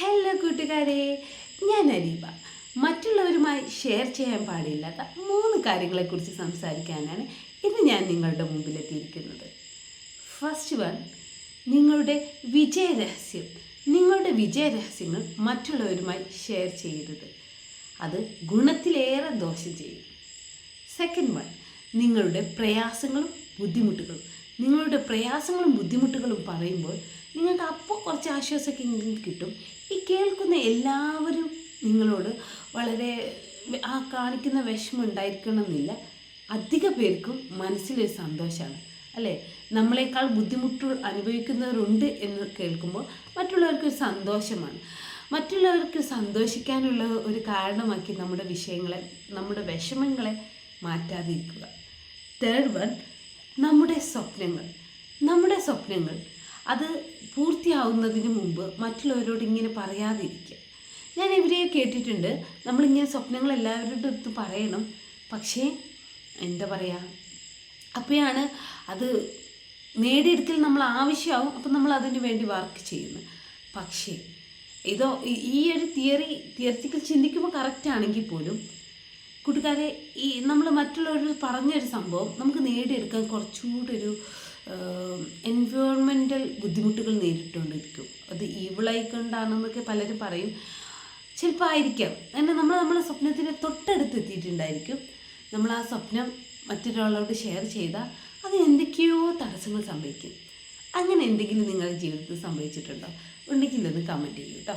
Hello കൂട്ടുകാരെ. ഞാൻ അരീബ. മറ്റുള്ളവരുമായി ഷെയർ ചെയ്യാൻ പാടില്ലാത്ത മൂന്ന് കാര്യങ്ങളെക്കുറിച്ച് സംസാരിക്കാനാണ് ഇന്ന് ഞാൻ നിങ്ങളുടെ മുമ്പിലെത്തിയിരിക്കുന്നത്. ഫസ്റ്റ് വൺ നിങ്ങളുടെ വിജയരഹസ്യം നിങ്ങളുടെ വിജയരഹസ്യങ്ങൾ മറ്റുള്ളവരുമായി ഷെയർ ചെയ്യരുത്. അത് ഗുണത്തിലേറെ ദോഷം ചെയ്യും. സെക്കൻഡ് വൺ നിങ്ങളുടെ പ്രയാസങ്ങളും ബുദ്ധിമുട്ടുകളും. നിങ്ങളുടെ പ്രയാസങ്ങളും ബുദ്ധിമുട്ടുകളും പറയുമ്പോൾ നിങ്ങൾക്ക് അപ്പോൾ കുറച്ച് ആശ്വാസമൊക്കെ എങ്കിലും കിട്ടും. കേൾക്കുന്ന എല്ലാവരും നിങ്ങളോട് വളരെ ആ കാണിക്കുന്ന വിഷമം ഉണ്ടായിരിക്കണം എന്നില്ല അധിക പേർക്കും മനസ്സിലൊരു സന്തോഷമാണ് അല്ലേ? നമ്മളെക്കാൾ ബുദ്ധിമുട്ട് അനുഭവിക്കുന്നവരുണ്ട് എന്ന് കേൾക്കുമ്പോൾ മറ്റുള്ളവർക്കൊരു സന്തോഷമാണ്. മറ്റുള്ളവർക്ക് സന്തോഷിക്കാനുള്ള ഒരു കാരണമാക്കി നമ്മുടെ വിഷയങ്ങളെ നമ്മുടെ വിഷമങ്ങളെ മാറ്റാതിരിക്കുക. തേർഡ് വൺ നമ്മുടെ സ്വപ്നങ്ങൾ. നമ്മുടെ സ്വപ്നങ്ങൾ അത് പൂർത്തിയാവുന്നതിന് മുമ്പ് മറ്റുള്ളവരോട് ഇങ്ങനെ പറയാതിരിക്കുക. ഞാൻ ഇവരെ കേട്ടിട്ടുണ്ട്. നമ്മളിങ്ങനെ സ്വപ്നങ്ങൾ എല്ലാവരുടെ അടുത്ത് പറയണം. പക്ഷേ എന്താ പറയുക അപ്പോഴാണ് അത് നേടിയെടുക്കൽ നമ്മൾ ആവശ്യമാവും. അപ്പം നമ്മൾ അതിന് വേണ്ടി വർക്ക് ചെയ്യുന്നു പക്ഷേ ഇതോ ഈ- ഒരു തിയറി തിയറിക്കൽ ചിന്തിക്കുമ്പോൾ കറക്റ്റ് ആണെങ്കിൽ പോലും കൂട്ടുകാരെ ഈ നമ്മൾ മറ്റുള്ളവർ പറഞ്ഞൊരു സംഭവം നമുക്ക് നേടിയെടുക്കാൻ കുറച്ചുകൂടി ഒരു എൻവയോൺമെന്റൽ ബുദ്ധിമുട്ടുകൾ നേരിട്ടുകൊണ്ടിരിക്കും. അത് ഈവിളായിക്കൊണ്ടാണെന്നൊക്കെ പലരും പറയും. ചിലപ്പോൾ ആയിരിക്കാം. കാരണം നമ്മൾ നമ്മളെ സ്വപ്നത്തിന് തൊട്ടടുത്ത് എത്തിയിട്ടുണ്ടായിരിക്കും. നമ്മൾ ആ സ്വപ്നം മറ്റൊരാളോട് ഷെയർ ചെയ്താൽ അത് എന്തൊക്കെയോ തടസ്സങ്ങൾ സംഭവിക്കും. അങ്ങനെ എന്തെങ്കിലും നിങ്ങളുടെ ജീവിതത്തിൽ സംഭവിച്ചിട്ടുണ്ടോ? ഉണ്ടെങ്കിൽ ഒന്ന് കമന്റ് ചെയ്യൂ കേട്ടോ